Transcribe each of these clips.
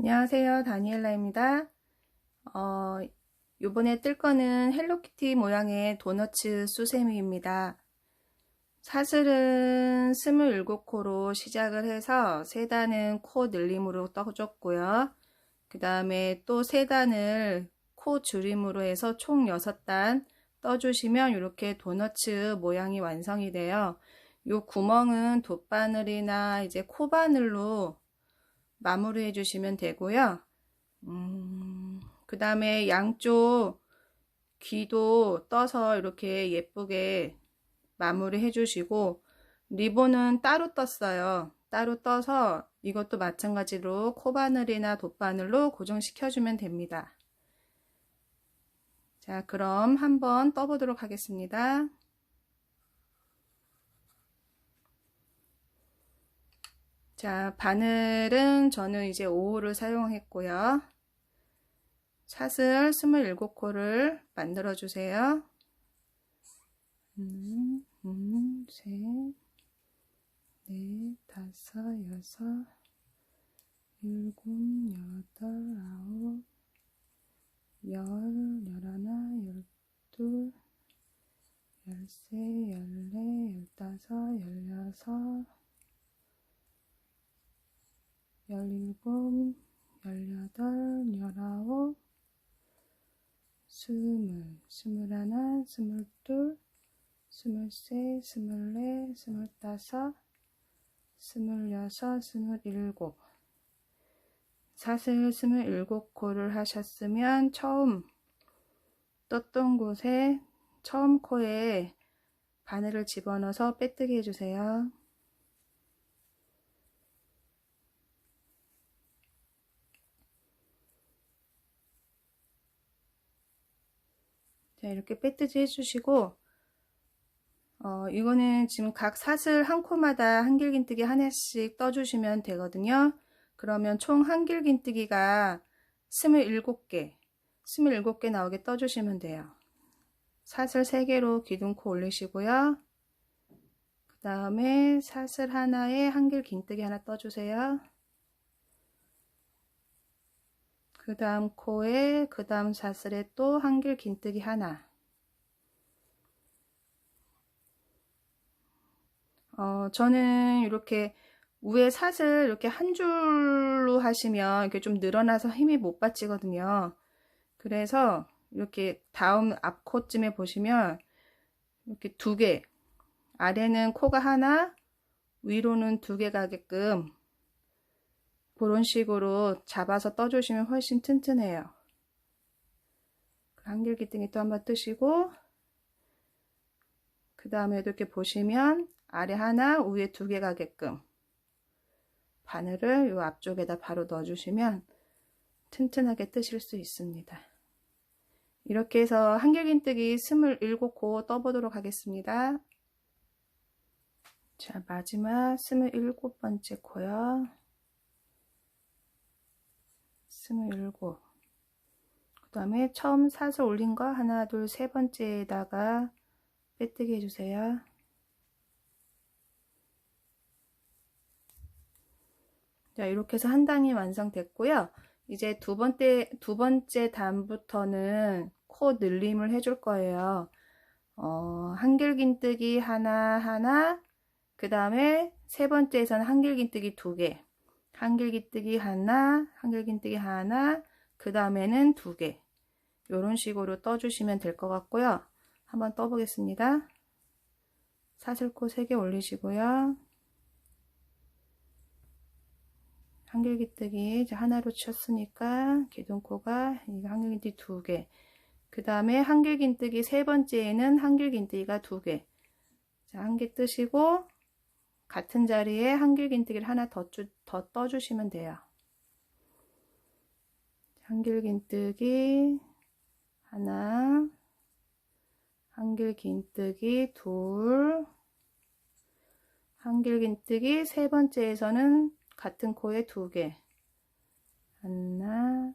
안녕하세요. 다니엘라입니다. 어, 요번에 뜰 거는 헬로키티 모양의 도너츠 수세미입니다. 사슬은 27코로 시작을 해서 세 단은 코 늘림으로 떠줬고요. 그 다음에 또세 단을 코 줄임으로 해서 총 6단 떠주시면 이렇게 도너츠 모양이 완성이 돼요. 요 구멍은 돗바늘이나 이제 코바늘로 마무리해 주시면 되고요. 음, 그 다음에 양쪽 귀도 떠서 이렇게 예쁘게 마무리 해 주시고 리본은 따로 떴어요. 따로 떠서 이것도 마찬가지로 코바늘이나 돗바늘로 고정시켜 주면 됩니다. 자, 그럼 한번 떠보도록 하겠습니다. 자, 바늘은 저는 이제 5호를 사용했고요. 사슬 27코를 만들어 주세요. 음, 음, 셋, 넷, 다섯, 여섯, 일곱, 여덟, 아홉, 열, 열하나, 열둘, 열세, 열네, 열다섯, 열여섯, 열일곱, 열여덟, 열아홉, 스물, 스물하나, 스물둘, 스물세, 스물네, 스물다섯, 스물여섯, 스물일곱. 사슬 스물일곱 코를 하셨으면 처음 떴던 곳에 처음 코에 바늘을 집어넣어서 빼뜨기 해주세요. 자, 이렇게 빼뜨기 해주시고, 어, 이거는 지금 각 사슬 한 코마다 한길긴뜨기 하나씩 떠주시면 되거든요. 그러면 총 한길긴뜨기가 27개, 27개 나오게 떠주시면 돼요. 사슬 3개로 기둥코 올리시고요. 그 다음에 사슬 하나에 한길 긴뜨기 하나 떠주세요. 그 다음 코에 그 다음 사슬에 또 한길 긴뜨기 하나. 어, 저는 이렇게 위에 사슬 이렇게 한 줄로 하시면 이렇게 좀 늘어나서 힘이 못 받치거든요. 그래서 이렇게 다음 앞코쯤에 보시면 이렇게 두 개 아래는 코가 하나 위로는 두 개 가게끔 그런 식으로 잡아서 떠주시면 훨씬 튼튼해요. 한길기둥이 또 한번 뜨시고 그 다음에 이렇게 보시면 아래 하나 위에 두 개 가게끔 바늘을 이 앞쪽에다 바로 넣어주시면 튼튼하게 뜨실 수 있습니다. 이렇게 해서 한길긴뜨기 27코 떠보도록 하겠습니다. 자 마지막 27번째 코요. 스물일곱. 그 다음에 처음 사슬 올린 거 하나 둘 세 번째에다가 빼뜨기 해주세요. 자 이렇게 해서 한 단이 완성됐고요. 이제 두 번째 두 번째 단부터는 코 늘림을 해줄 거예요. 어, 한길긴뜨기 하나 하나. 그 다음에 세 번째에서는 한길긴뜨기 두개 한길기뜨기 하나, 한길기뜨기 하나, 그 다음에는 두 개. 이런 식으로 떠주시면 될 것 같고요. 한번 떠보겠습니다. 사슬코 3개 올리시고요. 한길기뜨기 이제 하나로 쳤으니까 기둥코가 한길긴뜨기 두 개. 그 다음에 한길긴뜨기 세 번째에는 한길긴뜨기가 두 개. 자, 한 개 뜨시고 같은 자리에 한길긴뜨기를 하나 더, 주, 더 떠주시면 돼요. 한길긴뜨기 하나 한길긴뜨기 둘 한길긴뜨기 세 번째에서는 같은 코에 두 개 하나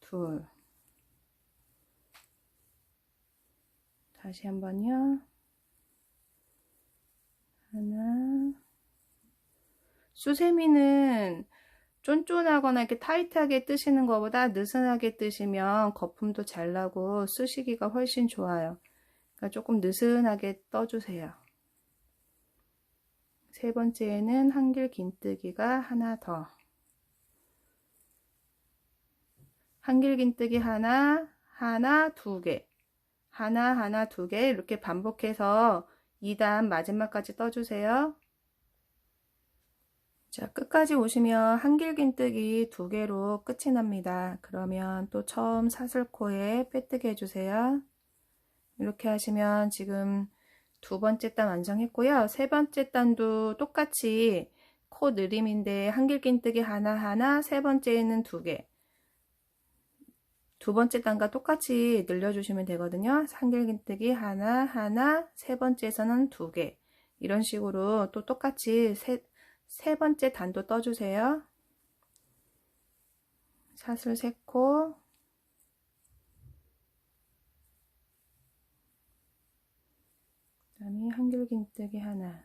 둘 다시 한번요 하나 수세미는 쫀쫀하거나 이렇게 타이트하게 뜨시는 것보다 느슨하게 뜨시면 거품도 잘 나고 쓰시기가 훨씬 좋아요. 그러니까 조금 느슨하게 떠주세요. 세 번째에는 한길 긴뜨기가 하나 더. 한길 긴뜨기 하나, 하나, 두 개. 하나, 하나, 두 개. 이렇게 반복해서 2단 마지막까지 떠주세요. 자, 끝까지 오시면 한길 긴뜨기 두 개로 끝이 납니다. 그러면 또 처음 사슬코에 빼뜨기 해주세요. 이렇게 하시면 지금 두 번째 단 완성했고요. 세 번째 단도 똑같이 코 느림인데 한길 긴뜨기 하나하나, 세 번째에는 두 개. 두 번째 단과 똑같이 늘려주시면 되거든요. 한길 긴뜨기 하나 하나, 세 번째에서는 두 개. 이런 식으로 또 똑같이 세, 세 번째 단도 떠주세요. 사슬 세코 그 다음에 한길긴뜨기 하나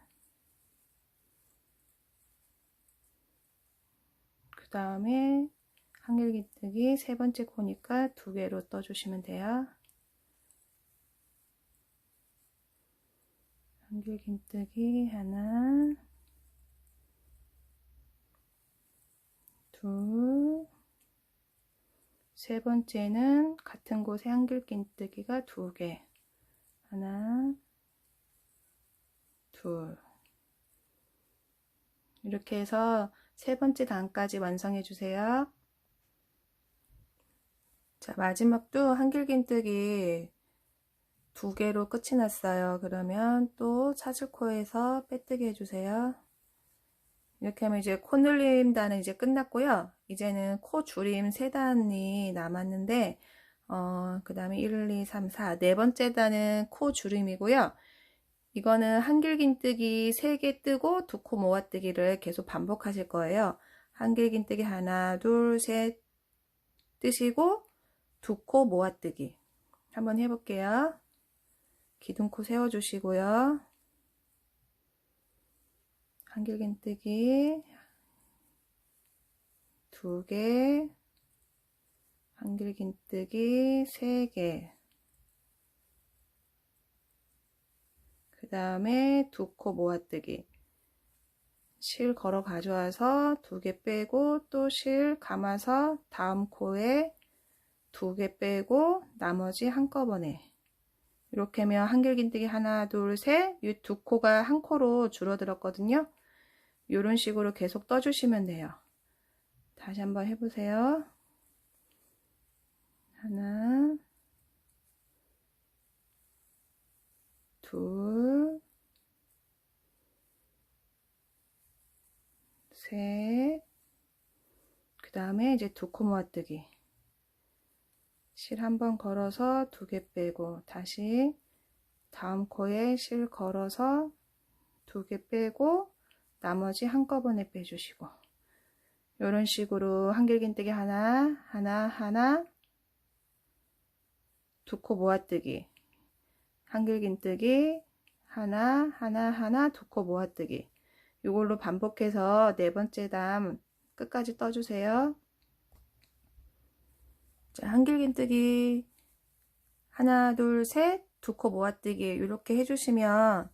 그 다음에 한길긴뜨기 세 번째 코니까 두 개로 떠주시면 돼요. 한길긴뜨기 하나 둘, 세 번째는 같은 곳에 한길 긴뜨기가 두 개. 하나, 둘. 이렇게 해서 세 번째 단까지 완성해 주세요. 자, 마지막 도 한길 긴뜨기 두 개로 끝이 났어요. 그러면 또 차슬코에서 빼뜨기 해주세요. 이렇게 하면 이제 코 늘림 단은 이제 끝났고요. 이제는 코 줄임 세 단이 남았는데 어, 그 다음에 1, 2, 3, 4. 네 번째 단은 코 줄임이고요. 이거는 한길긴뜨기 3개 뜨고 두 코 모아뜨기를 계속 반복하실 거예요. 한길긴뜨기 하나, 둘, 셋 뜨시고 두 코 모아뜨기. 한번 해볼게요. 기둥코 세워주시고요. 한길긴뜨기 두 개, 한길긴뜨기 세 개, 그 다음에 두 코 모아뜨기 실 걸어 가져와서 두 개 빼고 또 실 감아서 다음 코에 두 개 빼고 나머지 한꺼번에 이렇게 하면 한길긴뜨기 하나 둘셋이 두 코가 한 코로 줄어들었거든요 이런 식으로 계속 떠주시면 돼요. 다시 한번 해보세요. 하나, 둘, 셋, 그 다음에 이제 두 코 모아뜨기. 실 한번 걸어서 두 개 빼고 다시 다음 코에 실 걸어서 두 개 빼고 나머지 한꺼번에 빼주시고. 이런 식으로 한길긴뜨기 하나 하나 하나 두 코 모아뜨기. 한길긴뜨기 하나 하나 하나 두 코 모아뜨기. 이걸로 반복해서 네 번째 담 끝까지 떠주세요 자 한길긴뜨기 하나 둘셋두 코 모아뜨기 이렇게 해주시면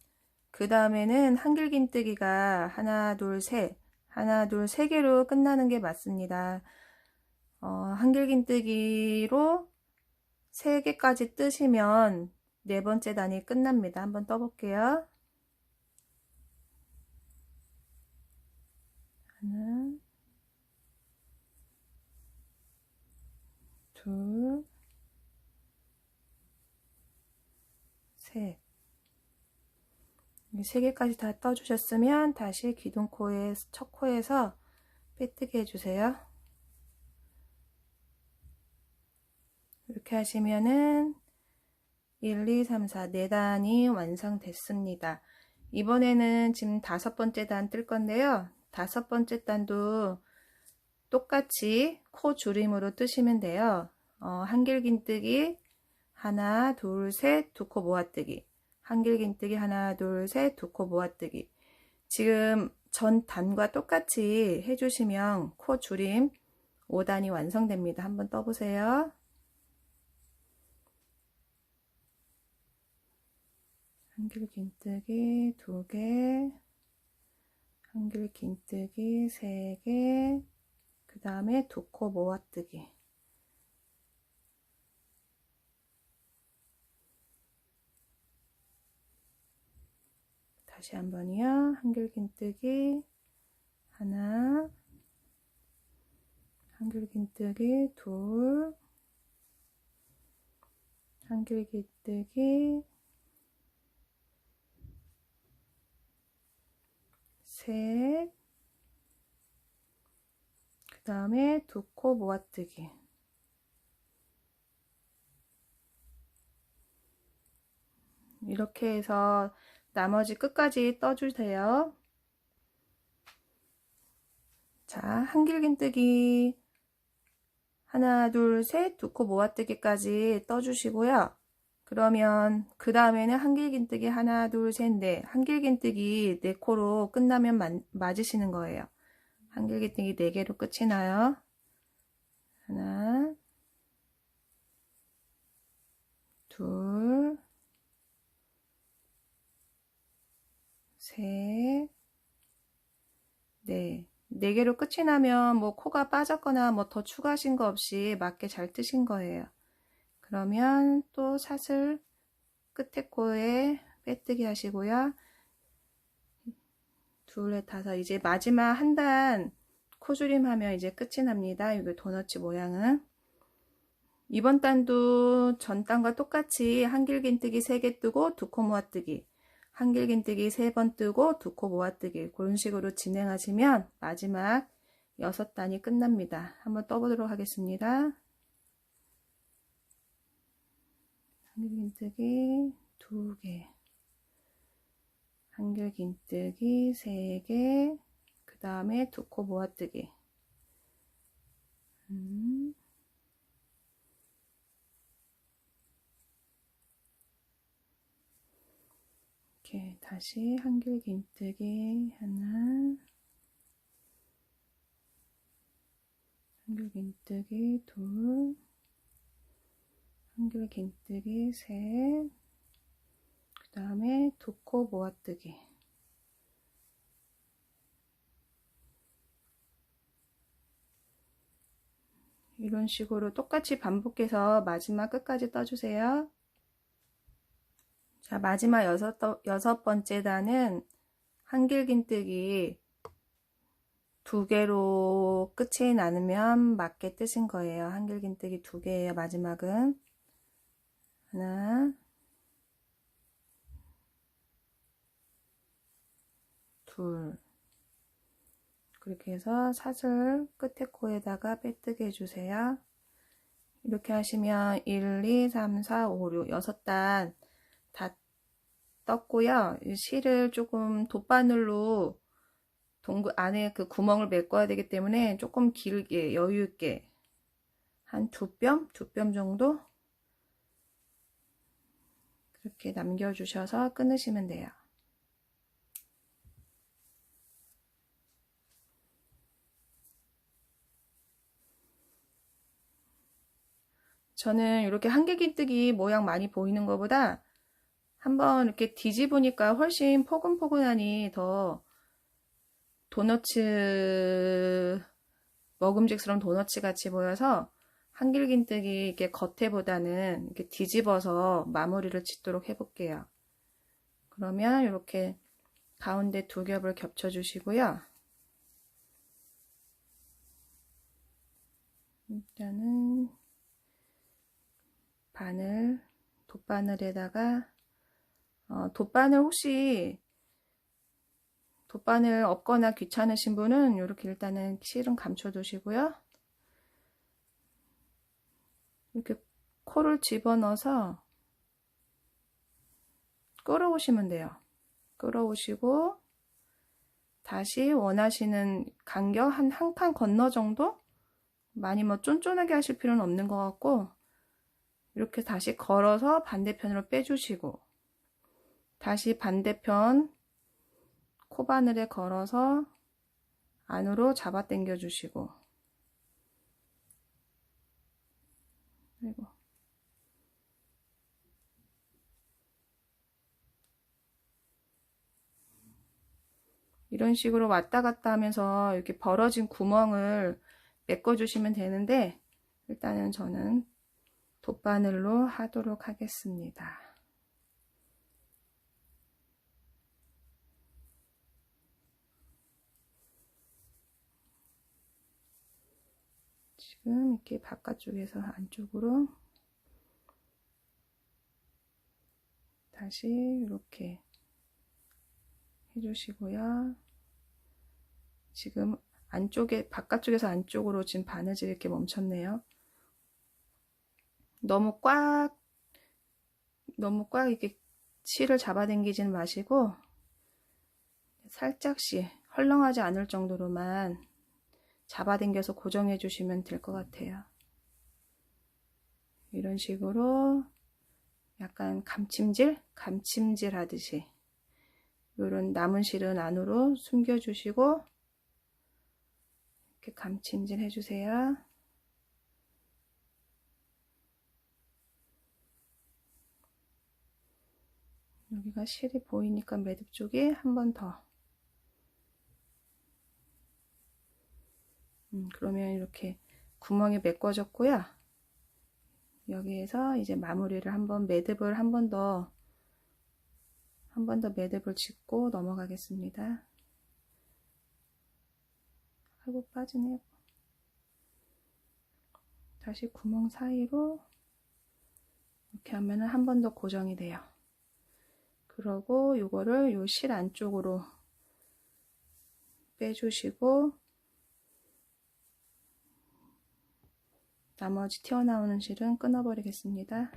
그 다음에는 한길긴뜨기가 하나, 둘, 셋, 하나, 둘, 세 개로 끝나는 게 맞습니다. 어, 한길긴뜨기로 세 개까지 뜨시면 네 번째 단이 끝납니다. 한번 떠볼게요. 하나, 둘, 셋. 세 개까지 다 떠주셨으면 다시 기둥코에 첫 코에서 빼뜨기 해주세요. 이렇게 하시면은 1, 2, 3, 4, 4단이 완성됐습니다. 이번에는 지금 다섯 번째 단 뜰 건데요. 다섯 번째 단도 똑같이 코 줄임으로 뜨시면 돼요. 어, 한길긴뜨기 하나, 둘, 셋, 두 코 모아뜨기 한길긴뜨기 하나 둘 셋 두 코 모아뜨기 지금 전 단과 똑같이 해주시면 코 줄임 5단이 완성됩니다. 한번 떠보세요. 한길 긴뜨기 2개, 한길 긴뜨기 3개, 그 다음에 두 코 모아뜨기. 다시 한 번이요. 한길 긴뜨기. 하나, 한길 긴뜨기. 둘, 한길 긴뜨기. 셋, 그 다음에 두 코 모아뜨기. 이렇게 해서 나머지 끝까지 떠주세요. 자, 한길긴뜨기 하나, 둘, 셋, 두 코 모아뜨기까지 떠주시고요. 그러면 그 다음에는 한길긴뜨기 하나, 둘, 셋, 넷. 한길긴뜨기 네 코로 끝나면 마, 맞으시는 거예요. 한길긴뜨기 네 개로 끝이 나요. 하나, 둘, 셋, 넷. 네 개로 끝이 나면 뭐 코가 빠졌거나 뭐 더 추가하신 거 없이 맞게 잘 뜨신 거예요. 그러면 또 사슬 끝에 코에 빼뜨기 하시고요. 둘, 넷, 다섯. 이제 마지막 한 단 코줄임 하면 이제 끝이 납니다. 이거 도너츠 모양은. 이번 단도 전 단과 똑같이 한길긴뜨기 3개 뜨고 두 코 모아뜨기. 한길긴뜨기 3번 뜨고 두 코 모아뜨기. 그런 식으로 진행하시면 마지막 6단이 끝납니다. 한번 떠보도록 하겠습니다. 한길긴뜨기 2개. 한길긴뜨기 3개. 그 다음에 두 코 모아뜨기. 음. 이렇게 다시 한길긴뜨기 하나 한길긴뜨기 둘 한길긴뜨기 셋 그 다음에 두 코 모아뜨기 이런 식으로 똑같이 반복해서 마지막 끝까지 떠주세요. 자, 마지막 여섯, 여섯 번째 단은 한길긴뜨기 두 개로 끝이 나누면 맞게 뜨신 거예요. 한길긴뜨기 두 개예요. 마지막은 하나 둘 그렇게 해서 사슬 끝에 코에다가 빼뜨게 해주세요. 이렇게 하시면 1, 2, 3, 4, 5, 6, 6단 다 떴고요. 실을 조금 돗바늘로 동굴 안에 그 구멍을 메꿔야 되기 때문에 조금 길게 여유 있게 한 두 뼘, 두 뼘 정도 그렇게 남겨주셔서 끊으시면 돼요. 저는 이렇게 한길긴뜨기 모양 많이 보이는 것보다 한번 이렇게 뒤집으니까 훨씬 포근포근하니 더 도너츠 먹음직스러운 도너츠 같이 보여서 한길긴뜨기 이렇게 겉에보다는 이렇게 뒤집어서 마무리를 짓도록 해볼게요. 그러면 이렇게 가운데 두 겹을 겹쳐 주시고요. 일단은 바늘, 돗바늘에다가 어, 돗바늘 혹시 돗바늘 없거나 귀찮으신 분은 이렇게 일단은 실은 감춰 두시고요. 이렇게 코를 집어넣어서 끌어오시면 돼요. 끌어오시고 다시 원하시는 간격 한 한 칸 건너 정도? 많이 뭐 쫀쫀하게 하실 필요는 없는 것 같고 이렇게 다시 걸어서 반대편으로 빼주시고 다시 반대편 코바늘에 걸어서 안으로 잡아 당겨 주시고 그리고 이런 식으로 왔다 갔다 하면서 이렇게 벌어진 구멍을 메꿔 주시면 되는데 일단은 저는 돗바늘로 하도록 하겠습니다. 지금 이렇게 바깥쪽에서 안쪽으로 다시 이렇게 해주시고요. 지금 안쪽에 바깥쪽에서 안쪽으로 지금 바느질 이렇게 멈췄네요. 너무 꽉 너무 꽉 이렇게 실을 잡아당기지는 마시고 살짝씩 헐렁하지 않을 정도로만 잡아당겨서 고정해 주시면 될 것 같아요. 이런 식으로 약간 감침질? 감침질 하듯이 이런 남은 실은 안으로 숨겨 주시고 이렇게 감침질 해주세요. 여기가 실이 보이니까 매듭 쪽에 한 번 더. 음, 그러면 이렇게 구멍이 메꿔졌고요. 여기에서 이제 마무리를 한번 매듭을 한 번 더, 한 번 더 매듭을 짓고 넘어가겠습니다. 하고 빠지네요. 다시 구멍 사이로 이렇게 하면은 한 번 더 고정이 돼요. 그러고 요거를 요 실 안쪽으로 빼주시고 나머지 튀어나오는 실은 끊어버리겠습니다.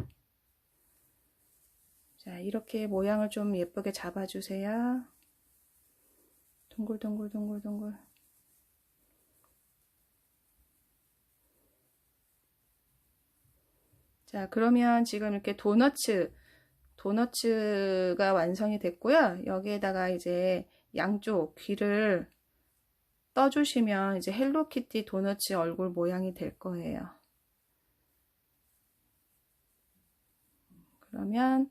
자, 이렇게 모양을 좀 예쁘게 잡아주세요. 동글동글동글동글. 자, 그러면 지금 이렇게 도너츠, 도너츠가 완성이 됐고요. 여기에다가 이제 양쪽 귀를 떠주시면 이제 헬로키티 도너츠 얼굴 모양이 될 거예요. 그러면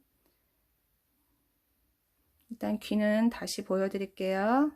일단 귀는 다시 보여드릴게요.